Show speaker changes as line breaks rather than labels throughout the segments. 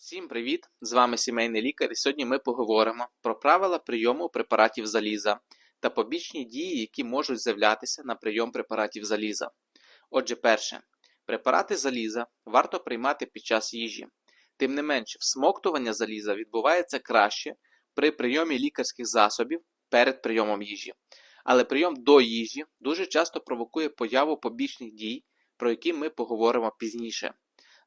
Всім привіт! З вами сімейний лікар, і сьогодні ми поговоримо про правила прийому препаратів заліза та побічні дії, які можуть з'являтися на прийом препаратів заліза. Отже, перше, препарати заліза варто приймати під час їжі. Тим не менше, всмоктування заліза відбувається краще при прийомі лікарських засобів перед прийомом їжі. Але прийом до їжі дуже часто провокує появу побічних дій, про які ми поговоримо пізніше.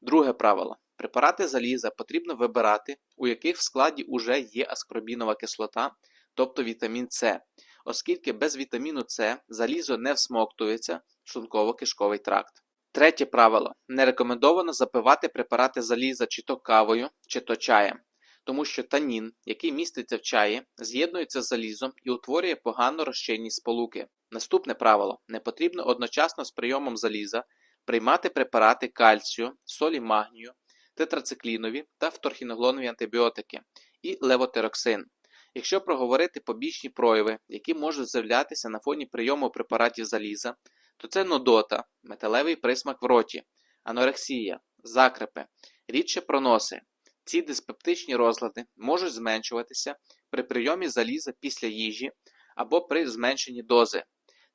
Друге правило. Препарати заліза потрібно вибирати, у яких в складі уже є аскорбінова кислота, тобто вітамін С, оскільки без вітаміну С залізо не всмоктується в шлунково-кишковий тракт. Третє правило. Не рекомендовано запивати препарати заліза чи то кавою, чи то чаєм, тому що танін, який міститься в чаї, з'єднується з залізом і утворює погано розчинні сполуки. Наступне правило. Не потрібно одночасно з прийомом заліза приймати препарати кальцію, солі магнію, тетрациклінові та вторхіноглонові антибіотики і левотероксин. Якщо проговорити побічні прояви, які можуть з'являтися на фоні прийому препаратів заліза, то це нудота, металевий присмак в роті, анорексія, закрепи, рідше проноси. Ці диспептичні розлади можуть зменшуватися при прийомі заліза після їжі або при зменшенні дози.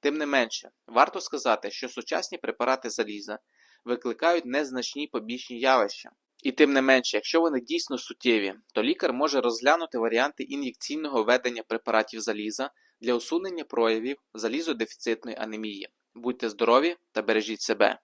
Тим не менше, варто сказати, що сучасні препарати заліза викликають незначні побічні явища. І тим не менше, якщо вони дійсно суттєві, то лікар може розглянути варіанти ін'єкційного введення препаратів заліза для усунення проявів залізодефіцитної анемії. Будьте здорові та бережіть себе!